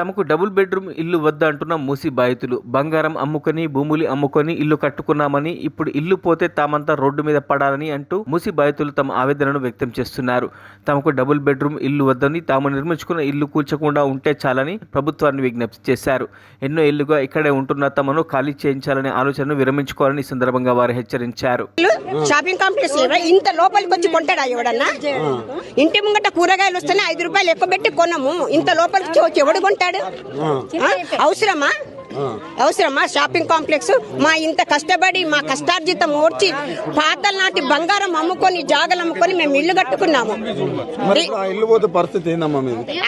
తమకు double bedroom ఇల్లు వద్ద అంటున్న మూసి బాధితులు. బంగారం అమ్ముకొని భూములు అమ్ముకొని ఇల్లు కట్టుకున్నామని ఇప్పుడు ఇల్లు పోతే తామంతా రోడ్డు మీద పడాలని అంటూ మూసి బాధితులు తమ ఆవేదనను వ్యక్తం చేస్తున్నారు. తమకు డబుల్ బెడ్రూమ్ ఇల్లు వద్దని తాము నిర్మించుకున్న ఇల్లు కూల్చకుండా ఉంటే చాలని ప్రభుత్వాన్ని విజ్ఞప్తి చేశారు. ఎన్నో ఇల్లుగా ఇక్కడే ఉంటున్న తమను ఖాళీ చేయించాలనే ఆలోచనను విరమించుకోవాలని సందర్భంగా వారు హెచ్చరించారు. షాపింగ్ కాంప్లెక్స్ ఇంత లోపలికి వచ్చి కొంటాడా ఎవడన్నా? ఇంటి ముంగట కూరగాయలు వస్తేనే ఐదు రూపాయలు ఎక్కువ పెట్టి కొనము. ఇంత లోపలికి వచ్చి ఎవడు కొంటాడు? అవసరమా? అవసరమా? Shopping complex? మా ఇంత కష్టపడి మా కష్టార్జితం ఓడ్చి పాతల నాటి బంగారం అమ్ముకొని జాగలు అమ్ముకొని మేము ఇల్లు కట్టుకున్నాము.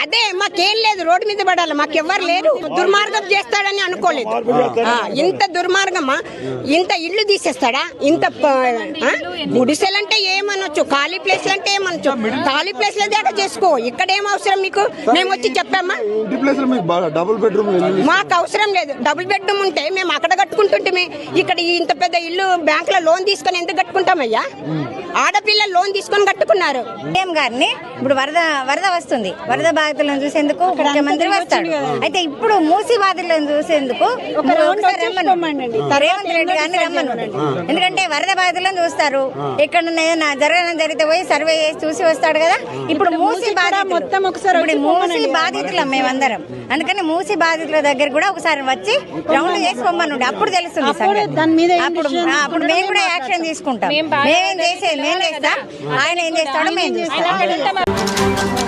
అదే మాకేం లేదు రోడ్డు మీద పడాలి మాకెవ్వరు లేరు. దుర్మార్గం చేస్తాడని అనుకోలేదు. ఆ, ఇంత దుర్మార్గమా? ఇంత ఇల్లు తీసేస్తాడా? ఇంత? గుడిసెలంటే ఏమనొచ్చు? ఖాళీ ప్లేస్ అంటే ఏమనొచ్చు? ఖాళీ ప్లేస్లో దాకా చేసుకో. ఇక్కడ ఏం అవసరం మీకు? మేము వచ్చి చెప్పామా? మాకు అవసరం లేదు. డబుల్ బెడ్రూమ్ ఉంటే మేము అక్కడ కట్టుకుంటుంటే ఇక్కడ ఇంత పెద్ద ఇల్లు బ్యాంక్లో లోన్ తీసుకొని ఎందుకు కట్టుకుంటామయ్యా? ఆడపిల్లలు లోన్ తీసుకొని కట్టుకున్నారు. సీఎం గారిని? ఇప్పుడు వరద వరద వస్తుంది. వరద బాధితులను చూసేందుకు ముఖ్యమంత్రి వస్తాడు. అయితే ఇప్పుడు మూసి బాధితులను చూసేందుకు. రేవంత్ రెడ్డి గారిని రమ్మను. ఎందుకంటే వరద బాధితులను చూస్తారు. ఎక్కడ జరగడం జరిగితే పోయి సర్వే చేసి చూసి వస్తాడు కదా. ఇప్పుడు మూసి బాధితులు. మొత్తం ఒకసారి మూసి బాధితులం మేమందరం. అందుకని మూసి బాధితుల దగ్గర కూడా ఒకసారి వచ్చి రౌండ్ చేసి పొమ్మనుండి. అప్పుడు తెలుస్తుంది సంగతి. అప్పుడు మేము కూడా యాక్షన్ తీసుకుంటాం. మేమేం చేసేది? మేము చేస్తాం? ఆయన ఏం చేస్తాడో మేము చేస్తాం.